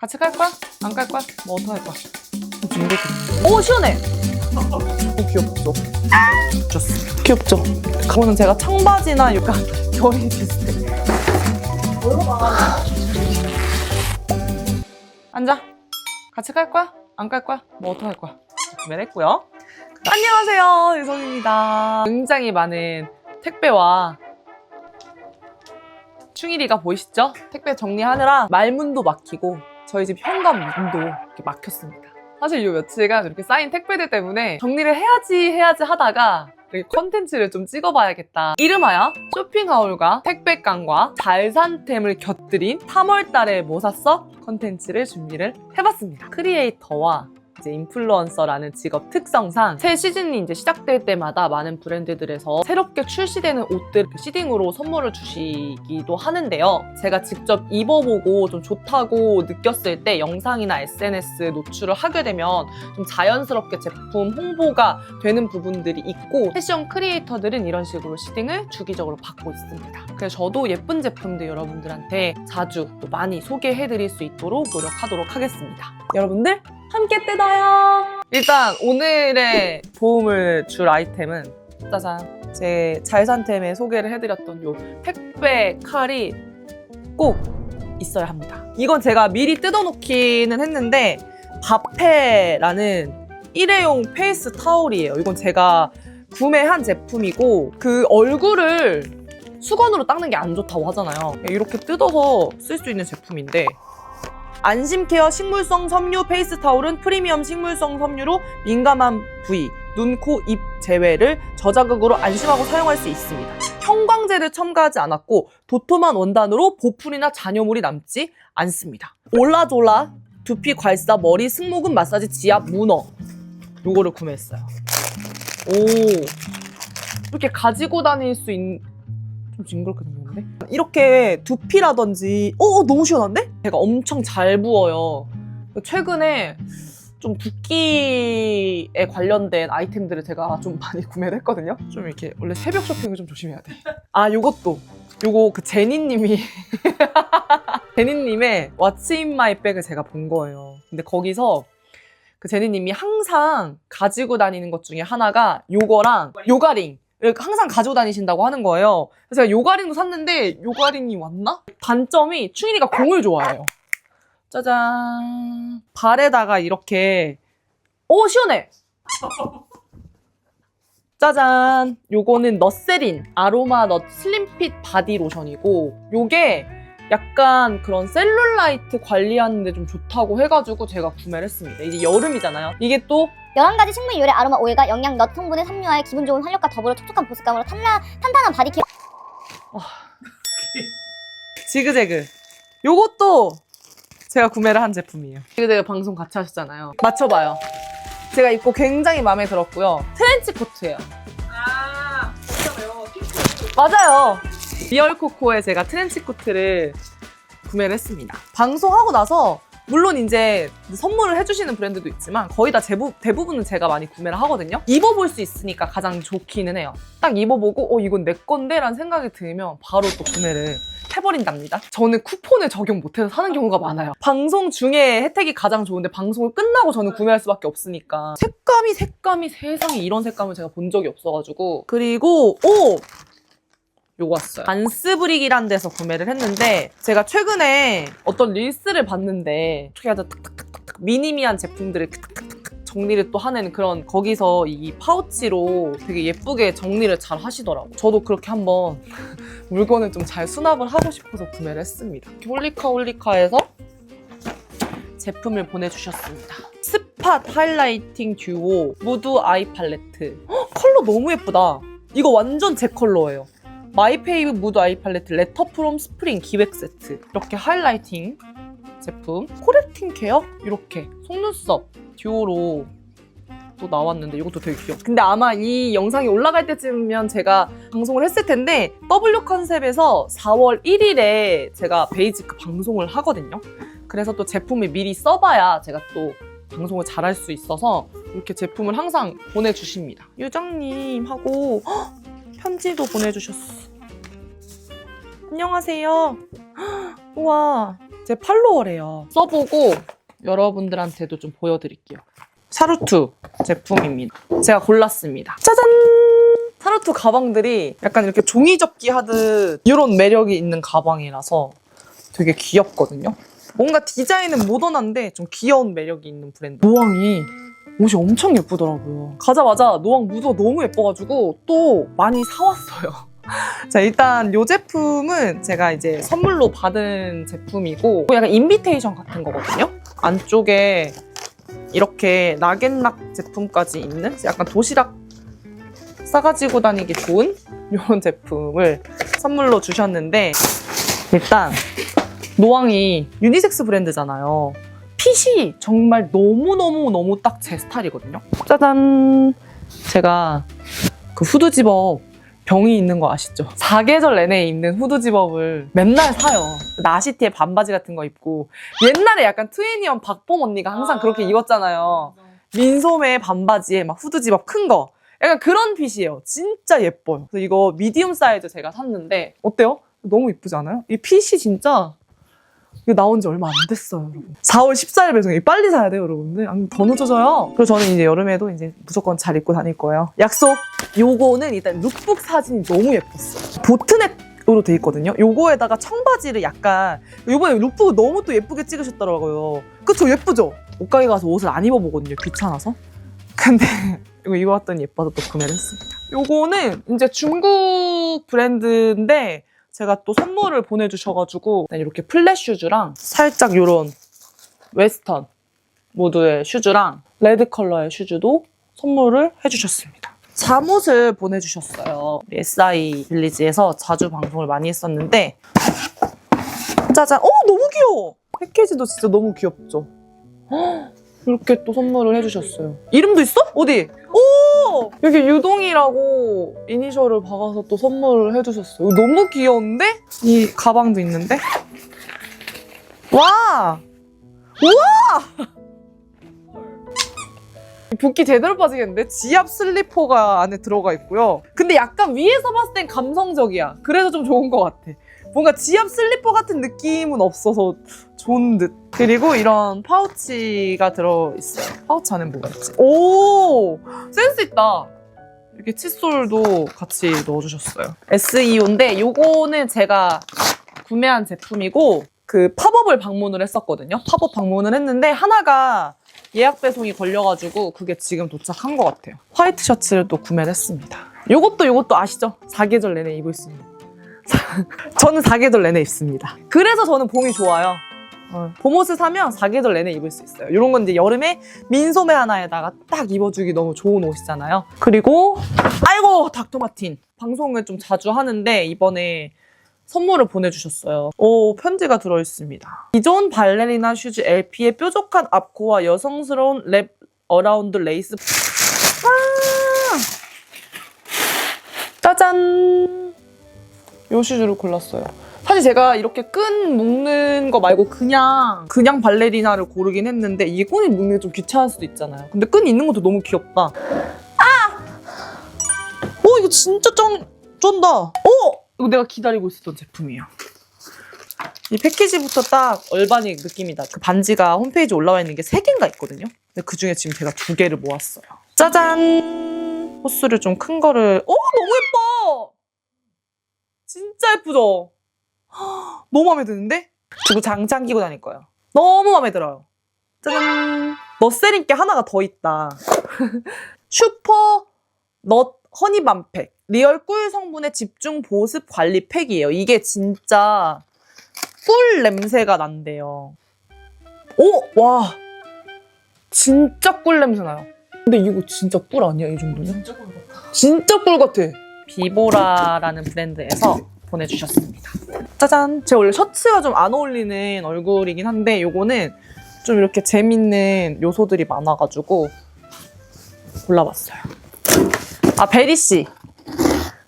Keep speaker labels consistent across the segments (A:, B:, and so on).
A: 같이 깔 거야? 안 깔 거야? 뭐 어떡할 거야? 준비 오 시원해. 오 귀엽죠? 좋습니다. 귀엽죠? 그거는 제가 청바지나 약간 결이 비슷해. 앉아. 같이 깔 거야? 안 깔 거야? 뭐 어떡할 거야? 구매했고요. 안녕하세요 유성입니다. 굉장히 많은 택배와 충일이가 보이시죠? 택배 정리하느라 말문도 막히고 저희 집 현관문도 이렇게 막혔습니다. 사실 요 며칠간 이렇게 쌓인 택배들 때문에 정리를 해야지 해야지 하다가 이렇게 컨텐츠를 좀 찍어봐야겠다. 이름하여 쇼핑하울과 택배깡과 잘산템을 곁들인 3월달에 뭐 샀어? 컨텐츠를 준비를 해봤습니다. 크리에이터와 이제 인플루언서라는 직업 특성상 새 시즌이 이제 시작될 때마다 많은 브랜드들에서 새롭게 출시되는 옷들 그 시딩으로 선물을 주시기도 하는데요. 제가 직접 입어보고 좀 좋다고 느꼈을 때 영상이나 SNS 노출을 하게 되면 좀 자연스럽게 제품 홍보가 되는 부분들이 있고 패션 크리에이터들은 이런 식으로 시딩을 주기적으로 받고 있습니다. 그래서 저도 예쁜 제품들 여러분들한테 자주 또 많이 소개해드릴 수 있도록 노력하도록 하겠습니다. 여러분들 함께 뜯어요. 일단 오늘의 도움을 줄 아이템은 짜잔 제 잘산템에 소개를 해드렸던 요 택배 칼이 꼭 있어야 합니다. 이건 제가 미리 뜯어놓기는 했는데 바페라는 일회용 페이스 타올이에요. 이건 제가 구매한 제품이고 그 얼굴을 수건으로 닦는 게 안 좋다고 하잖아요. 이렇게 뜯어서 쓸 수 있는 제품인데 안심케어 식물성 섬유 페이스 타올은 프리미엄 식물성 섬유로 민감한 부위, 눈, 코, 입 제외를 저자극으로 안심하고 사용할 수 있습니다. 형광제를 첨가하지 않았고 도톰한 원단으로 보풀이나 잔여물이 남지 않습니다. 올라졸라 두피 괄사 머리 승모근 마사지 지압 문어 요거를 구매했어요. 오 이렇게 가지고 다닐 수 있는 좀 징그럽게 생겼 는데 이렇게 두피라든지 어 너무 시원한데? 제가 엄청 잘 부어요. 최근에 좀 붓기에 관련된 아이템들을 제가 좀 많이 구매를 했거든요. 좀 이렇게 원래 새벽 쇼핑을 좀 조심해야 돼. 아 요것도 요거 그 제니님이 제니님의 What's in my bag을 제가 본 거예요. 근데 거기서 그 제니님이 항상 가지고 다니는 것 중에 하나가 요거랑 요가링. 을 항상 가지고 다니신다고 하는 거예요. 그래서 제가 요가링도 샀는데 요가링이 왔나? 단점이 충일이가 공을 좋아해요. 짜잔. 발에다가 이렇게 오 시원해. 짜잔. 요거는 너세린 아로마 넛 슬림핏 바디 로션이고 요게 약간 그런 셀룰라이트 관리하는데 좀 좋다고 해가지고 제가 구매를 했습니다. 이제 여름이잖아요. 이게 또
B: 11가지 식물 유래 아로마 오일과 영양 넛 성분을 함유하여 기분 좋은 활력과 더불어 촉촉한 보습감으로 탄나, 탄탄한 바디 케어
A: 지그재그. 요것도 제가 구매를 한 제품이에요. 지그재그 방송 같이 하셨잖아요. 맞춰봐요. 제가 입고 굉장히 마음에 들었고요. 트렌치 코트예요.
C: 아. 핑크.
A: 맞아요. 리얼 코코에 제가 트렌치 코트를 구매를 했습니다. 방송하고 나서 물론 이제 선물을 해주시는 브랜드도 있지만 거의 다 제부, 대부분은 제가 많이 구매를 하거든요. 입어볼 수 있으니까 가장 좋기는 해요. 딱 입어보고 어 이건 내 건데 라는 생각이 들면 바로 또 구매를 해버린답니다. 저는 쿠폰을 적용 못해서 사는 경우가 많아요. 방송 중에 혜택이 가장 좋은데 방송을 끝나고 저는 구매할 수밖에 없으니까 색감이 색감이 세상에 이런 색감을 제가 본 적이 없어가지고 그리고 오 요거 왔어요. 반스브릭이란 데서 구매를 했는데 제가 최근에 어떤 릴스를 봤는데 어떻게 하다 탁탁탁탁 미니미한 제품들을 정리를 또 하는 그런 거기서 이 파우치로 되게 예쁘게 정리를 잘 하시더라고. 저도 그렇게 한번 물건을 좀 잘 수납을 하고 싶어서 구매를 했습니다. 홀리카 홀리카에서 제품을 보내주셨습니다. 스팟 하이라이팅 듀오 무드 아이 팔레트. 헉, 컬러 너무 예쁘다. 이거 완전 제 컬러예요. 마이페이브 무드 아이 팔레트 레터 프롬 스프링 기획 세트. 이렇게 하이라이팅 제품. 코렉팅 케어? 이렇게. 속눈썹. 듀오로 또 나왔는데 이것도 되게 귀엽다 근데 아마 이 영상이 올라갈 때쯤이면 제가 방송을 했을 텐데 W 컨셉에서 4월 1일에 제가 베이지크 방송을 하거든요. 그래서 또 제품을 미리 써봐야 제가 또 방송을 잘할 수 있어서 이렇게 제품을 항상 보내주십니다. 유정님 하고 헉, 편지도 보내주셨어. 안녕하세요. 헉, 우와, 제 팔로워래요. 써보고 여러분들한테도 좀 보여드릴게요. 샤루투 제품입니다. 제가 골랐습니다. 짜잔! 샤루투 가방들이 약간 이렇게 종이 접기 하듯 이런 매력이 있는 가방이라서 되게 귀엽거든요. 뭔가 디자인은 모던한데 좀 귀여운 매력이 있는 브랜드. 노왕이 옷이 엄청 예쁘더라고요. 가자마자 노왕 무드가 너무 예뻐가지고 또 많이 사왔어요. 자, 일단 이 제품은 제가 이제 선물로 받은 제품이고 약간 인비테이션 같은 거거든요. 안쪽에 이렇게 나겐락 제품까지 있는 약간 도시락 싸가지고 다니기 좋은 이런 제품을 선물로 주셨는데 일단 노왕이 유니섹스 브랜드잖아요. 핏이 정말 너무너무너무 딱 제 스타일이거든요. 짜잔! 제가 그 후드 집업 병이 있는 거 아시죠? 사계절 내내 입는 후드 집업을 맨날 사요. 나시티에 반바지 같은 거 입고 옛날에 약간 트웨니언 박봄 언니가 항상
C: 아.
A: 그렇게 입었잖아요. 민소매 반바지에 막 후드 집업 큰 거. 약간 그런 핏이에요. 진짜 예뻐요. 그래서 이거 미디움 사이즈 제가 샀는데 어때요? 너무 이쁘지 않아요? 이 핏이 진짜 이거 나온 지 얼마 안 됐어요, 여러분. 4월 14일 배송이 빨리 사야 돼요, 여러분들. 아니면 더 늦어져요. 그래서 저는 이제 여름에도 이제 무조건 잘 입고 다닐 거예요. 약속. 요거는 일단 룩북 사진이 너무 예뻤어요. 보트넥 으로 돼 있거든요. 요거에다가 청바지를 약간 요번에 룩북 너무 또 예쁘게 찍으셨더라고요. 그쵸, 예쁘죠? 옷가게 가서 옷을 안 입어보거든요, 귀찮아서. 근데 이거 입어봤더니 예뻐서 또 구매를 했습니다. 요거는 이제 중국 브랜드인데 제가 또 선물을 보내주셔가지고 일단 이렇게 플랫 슈즈랑 살짝 요런 웨스턴 모드의 슈즈랑 레드 컬러의 슈즈도 선물을 해주셨습니다. 잠옷을 보내주셨어요. SI 빌리지에서 자주 방송을 많이 했었는데 짜잔! 어 너무 귀여워! 패키지도 진짜 너무 귀엽죠? 헉, 이렇게 또 선물을 해주셨어요. 이름도 있어? 어디? 오! 여기 유동이라고 이니셜을 박아서 또 선물을 해주셨어요. 너무 귀여운데? 이 가방도 있는데? 와! 우와! 붓기 제대로 빠지겠는데? 지압 슬리퍼가 안에 들어가 있고요. 근데 약간 위에서 봤을 땐 감성적이야. 그래서 좀 좋은 것 같아. 뭔가 지압 슬리퍼 같은 느낌은 없어서 좋은 듯. 그리고 이런 파우치가 들어있어요. 파우치 안에 뭐가 있지? 오! 센스 있다. 이렇게 칫솔도 같이 넣어주셨어요. SEO인데 요거는 제가 구매한 제품이고 그 팝업을 방문을 했었거든요. 팝업 방문을 했는데 하나가 예약 배송이 걸려가지고 그게 지금 도착한 것 같아요. 화이트 셔츠를 또 구매를 했습니다. 요것도 요것도 아시죠? 사계절 내내 입을 수 있는. 저는 사계절 내내 입습니다. 그래서 저는 봄이 좋아요. 어, 봄옷을 사면 사계절 내내 입을 수 있어요. 이런 건 이제 여름에 민소매 하나에다가 딱 입어주기 너무 좋은 옷이잖아요. 그리고 아이고 닥터 마틴 방송을 좀 자주 하는데 이번에 선물을 보내주셨어요. 오 편지가 들어있습니다. 기존 발레리나 슈즈 LP의 뾰족한 앞코와 여성스러운 랩 어라운드 레이스 요 슈즈를 골랐어요. 사실 제가 이렇게 끈 묶는 거 말고 그냥 그냥 발레리나를 고르긴 했는데 이게 끈이 묶는 게 좀 귀찮을 수도 있잖아요. 근데 끈이 있는 것도 너무 귀엽다. 아! 오 이거 진짜 짱 쩐다. 오 이거 내가 기다리고 있었던 제품이에요. 이 패키지부터 딱 얼바닉 느낌이다. 그 반지가 홈페이지에 올라와 있는 게 세 개인가 있거든요. 근데 그 중에 지금 제가 두 개를 모았어요. 짜잔! 호스를 좀 큰 거를. 오 너무 예뻐. 진짜 예쁘죠? 헉, 너무 마음에 드는데? 그리고 장창 끼고 다닐 거예요. 너무 마음에 들어요. 짜잔! 너셀인 게 하나가 더 있다. 슈퍼 넛 허니 밤팩. 리얼 꿀 성분의 집중 보습 관리 팩이에요. 이게 진짜 꿀 냄새가 난대요. 오! 와! 진짜 꿀 냄새 나요. 근데 이거 진짜 꿀 아니야, 이 정도면?
C: 진짜 꿀 같아.
A: 진짜 꿀 같아. 비보라라는 브랜드에서 보내주셨습니다. 짜잔. 제가 원래 셔츠가 좀 안 어울리는 얼굴이긴 한데 요거는 좀 이렇게 재밌는 요소들이 많아가지고 골라봤어요. 아 베리 씨.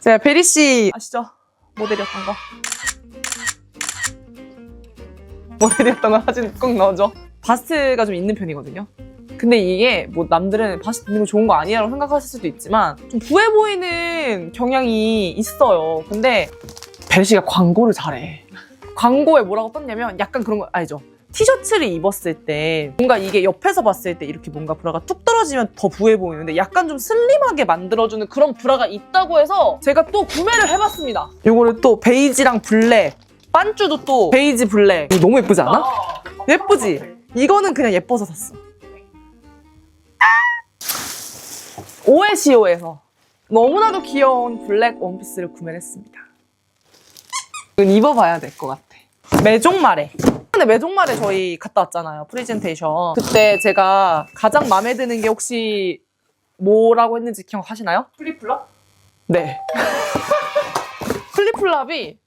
A: 제가 베리 씨 아시죠? 모델이었던 거. 모델이었던 거 사진 꼭 넣어줘. 바스트가 좀 있는 편이거든요. 근데 이게 뭐 남들은 바스트 있는 거 좋은 거 아니야라고 생각하실 수도 있지만 좀 부해 보이는 경향이 있어요. 근데 벨 씨가 광고를 잘해. 광고에 뭐라고 떴냐면 약간 그런 거 알죠? 티셔츠를 입었을 때 뭔가 이게 옆에서 봤을 때 이렇게 뭔가 브라가 뚝 떨어지면 더 부해 보이는데 약간 좀 슬림하게 만들어주는 그런 브라가 있다고 해서 제가 또 구매를 해봤습니다. 요거를 또 베이지랑 블랙 반쭈도 또 베이지 블랙 이거 너무 예쁘지 않아?
C: 아,
A: 예쁘지? 이거는 그냥 예뻐서 샀어. 오에시오에서 너무나도 귀여운 블랙 원피스를 구매를 했습니다. 이건 입어봐야 될 것 같아. 메종마레. 근데 메종마레 저희 갔다 왔잖아요. 프레젠테이션. 그때 제가 가장 마음에 드는 게 혹시 뭐라고 했는지 기억하시나요?
C: 플리플라?
A: 네. 플립플랍이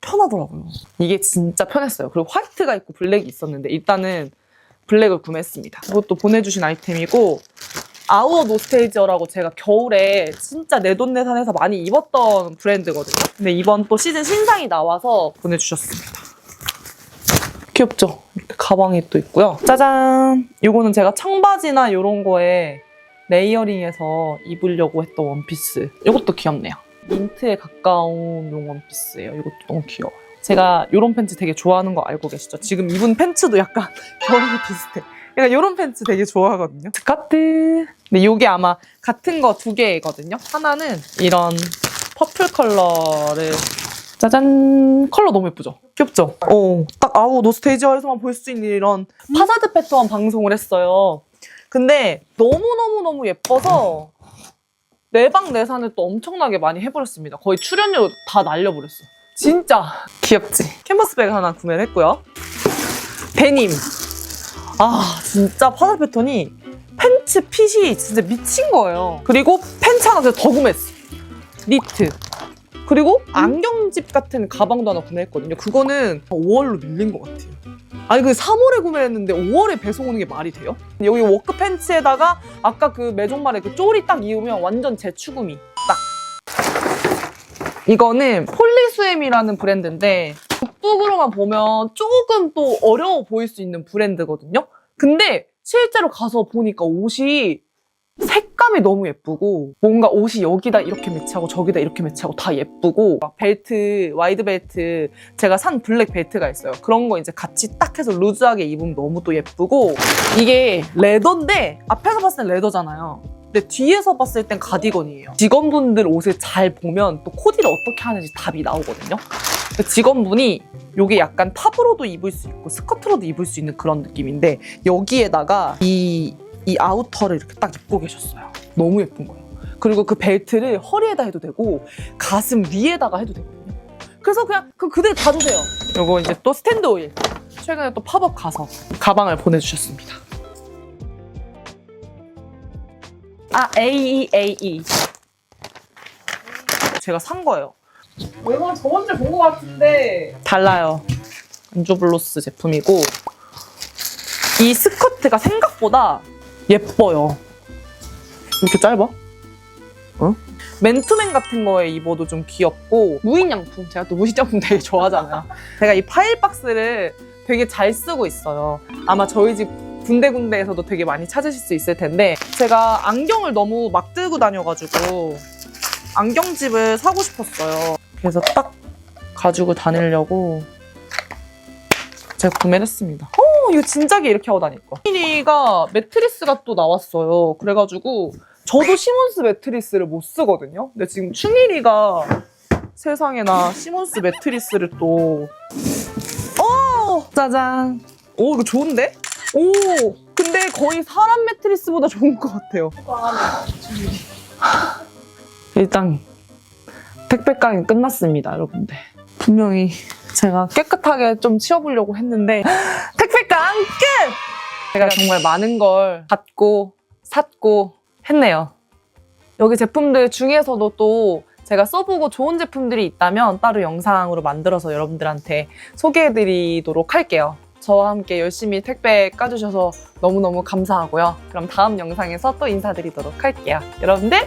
A: 편하더라고요. 이게 진짜 편했어요. 그리고 화이트가 있고 블랙이 있었는데 일단은 블랙을 구매했습니다. 이것도 보내주신 아이템이고 아우어 노스테이저라고 제가 겨울에 진짜 내돈내산해서 많이 입었던 브랜드거든요. 근데 이번 또 시즌 신상이 나와서 보내주셨습니다. 귀엽죠? 이렇게 가방이 또 있고요. 짜잔! 이거는 제가 청바지나 이런 거에 레이어링해서 입으려고 했던 원피스. 이것도 귀엽네요. 민트에 가까운 용 원피스예요. 이것도 너무 귀여워요. 제가 이런 팬츠 되게 좋아하는 거 알고 계시죠? 지금 입은 팬츠도 약간 결이 비슷해. 약간 이런 팬츠 되게 좋아하거든요. 스카트. 근데 이게 아마 같은 거 두 개거든요. 하나는 이런 퍼플 컬러를 짜잔 컬러 너무 예쁘죠? 귀엽죠? 어, 딱 아우 노스테이지어에서만 볼 수 있는 이런 파사드 패턴 방송을 했어요. 근데 너무너무너무 예뻐서 내방 내산을 또 엄청나게 많이 해버렸습니다. 거의 출연료 다 날려버렸어. 진짜 귀엽지? 캔버스백 하나 구매를 했고요. 데님. 아 진짜 파사 패턴이 팬츠 핏이 진짜 미친 거예요. 그리고 팬츠 하나 더 구매했어. 니트. 그리고 안경집 같은 가방도 하나 구매했거든요. 그거는 5월로 밀린 것 같아요. 아니 그 3월에 구매했는데 5월에 배송 오는 게 말이 돼요? 여기 워크 팬츠에다가 아까 그 메종말에 그 쪼리 딱 입으면 완전 제 추구미 딱. 이거는 폴리스엠이라는 브랜드인데 북북으로만 보면 조금 또 어려워 보일 수 있는 브랜드거든요. 근데 실제로 가서 보니까 옷이 색감이 너무 예쁘고 뭔가 옷이 여기다 이렇게 매치하고 저기다 이렇게 매치하고 다 예쁘고 막 벨트 와이드 벨트 제가 산 블랙 벨트가 있어요. 그런 거 이제 같이 딱 해서 루즈하게 입으면 너무 또 예쁘고 이게 레더인데 앞에서 봤을 땐 레더잖아요. 근데 뒤에서 봤을 땐 가디건이에요. 직원분들 옷을 잘 보면 또 코디를 어떻게 하는지 답이 나오거든요. 그 직원분이 요게 약간 탑으로도 입을 수 있고 스커트로도 입을 수 있는 그런 느낌인데 여기에다가 이, 이 아우터를 이렇게 딱 입고 계셨어요. 너무 예쁜 거예요. 그리고 그 벨트를 허리에다 해도 되고 가슴 위에다가 해도 되거든요. 그래서 그냥 그 그대로 다 주세요. 요거 이제 또 스탠드 오일. 최근에 또 팝업 가서 가방을 보내주셨습니다. 아 AEAE 제가 산 거예요.
C: 어, 이건 저번주에 본것 같은데
A: 달라요. 안조블로스 제품이고 이 스커트가 생각보다 예뻐요. 이렇게 짧아? 어? 맨투맨 같은 거에 입어도 좀 귀엽고 무인양품 제가 또 무인양품 되게 좋아하잖아요. 제가 이 파일 박스를 되게 잘 쓰고 있어요. 아마 저희 집 군데군데에서도 되게 많이 찾으실 수 있을 텐데 제가 안경을 너무 막 들고 다녀가지고 안경집을 사고 싶었어요. 그래서 딱 가지고 다니려고 제가 구매를 했습니다. 어, 이거 진작에 이렇게 하고 다닐 거. 충일이가 매트리스가 또 나왔어요. 그래가지고 저도 시몬스 매트리스를 못 쓰거든요. 근데 지금 충일이가 세상에나 시몬스 매트리스를 또 어, 짜잔. 오, 이거 좋은데? 오, 근데 거의 사람 매트리스보다 좋은 것 같아요. 일단 택배 강이 끝났습니다, 여러분들. 분명히 제가 깨끗하게 좀 치워보려고 했는데 택배 강 끝! 제가 정말 많은 걸 받고 샀고 했네요. 여기 제품들 중에서도 또 제가 써보고 좋은 제품들이 있다면 따로 영상으로 만들어서 여러분들한테 소개해드리도록 할게요. 저와 함께 열심히 택배 까주셔서 너무너무 감사하고요. 그럼 다음 영상에서 또 인사드리도록 할게요. 여러분들